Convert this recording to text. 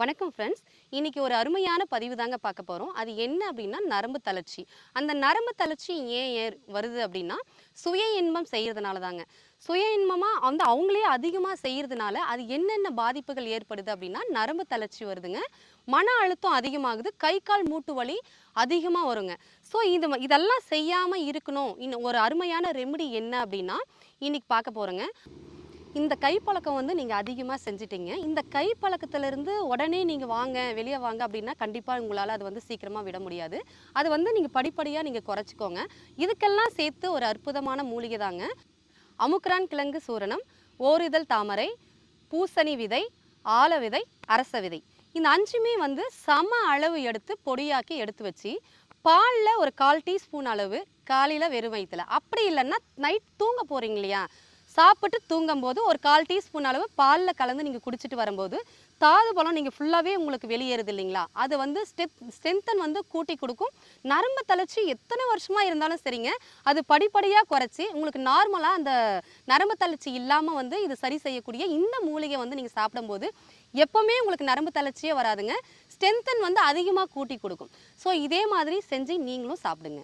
வணக்கம் ஃப்ரெண்ட்ஸ் இன்றைக்கி ஒரு அருமையான பதிவு தாங்க பார்க்க போகிறோம் அது என்ன அப்படின்னா நரம்பு தளர்ச்சி. அந்த நரம்பு தளர்ச்சி ஏன் ஏர் வருது அப்படின்னா சுய இன்பம் செய்கிறதுனால தாங்க. சுய இன்பமாக வந்து அவங்களே அதிகமாக செய்கிறதுனால அது என்னென்ன பாதிப்புகள் ஏற்படுது அப்படின்னா நரம்பு தளர்ச்சி வருதுங்க. மன அழுத்தம் அதிகமாகுது. கை கால் மூட்டு வலி அதிகமாக வருங்க. ஸோ இது இதெல்லாம் செய்யாமல் இருக்கணும். இன்னும் ஒரு அருமையான ரெமெடி என்ன அப்படின்னா இன்னைக்கு பார்க்க போகிறோங்க இந்த கை பழக்கம் வந்து நீங்கள் அதிகமாக செஞ்சிட்டீங்க. இந்த கை பழக்கத்திலிருந்து உடனே நீங்கள் வாங்க வெளியே வாங்க அப்படின்னா கண்டிப்பாக உங்களால் அது வந்து சீக்கிரமாக விட முடியாது. அது வந்து நீங்கள் படிப்படியாக நீங்கள் குறைச்சிக்கோங்க. இதுக்கெல்லாம் சேர்த்து ஒரு அற்புதமான மூலிகை தாங்க. அமுக்ரான் கிழங்கு சூரணம் ஓரிதழ் தாமரை பூசணி விதை ஆல விதை அரச விதை. இந்த அஞ்சுமே வந்து சம அளவு எடுத்து பொடியாக்கி எடுத்து வச்சு பாலில் ஒரு கால் டீஸ்பூன் அளவு காலையில் வெறும் வயிற்றுல அப்படி இல்லைன்னா நைட் தூங்க போகிறீங்க இல்லையா? சாப்பிட்டு தூங்கும்போது ஒரு கால் டீஸ்பூன் அளவு பாலில் கலந்து நீங்கள் குடிச்சிட்டு வரும்போது தாது பழம் நீங்கள் ஃபுல்லாகவே உங்களுக்கு வெளியேறுது இல்லைங்களா? அது வந்து ஸ்டெப் ஸ்ட்ரென்த்தன் வந்து கூட்டி கொடுக்கும். நரம்பு தளர்ச்சி எத்தனை வருஷமாக இருந்தாலும் சரிங்க. அது படிப்படியாக குறைச்சி உங்களுக்கு நார்மலாக அந்த நரம்பு தளர்ச்சி இல்லாமல் வந்து இது சரி செய்யக்கூடிய இந்த மூலிகை வந்து நீங்கள் சாப்பிடும்போது எப்போவுமே உங்களுக்கு நரம்பு தளர்ச்சியே வராதுங்க. ஸ்ட்ரென்த்தன் வந்து அதிகமாக கூட்டி கொடுக்கும். ஸோ இதே மாதிரி செஞ்சு நீங்களும் சாப்பிடுங்க.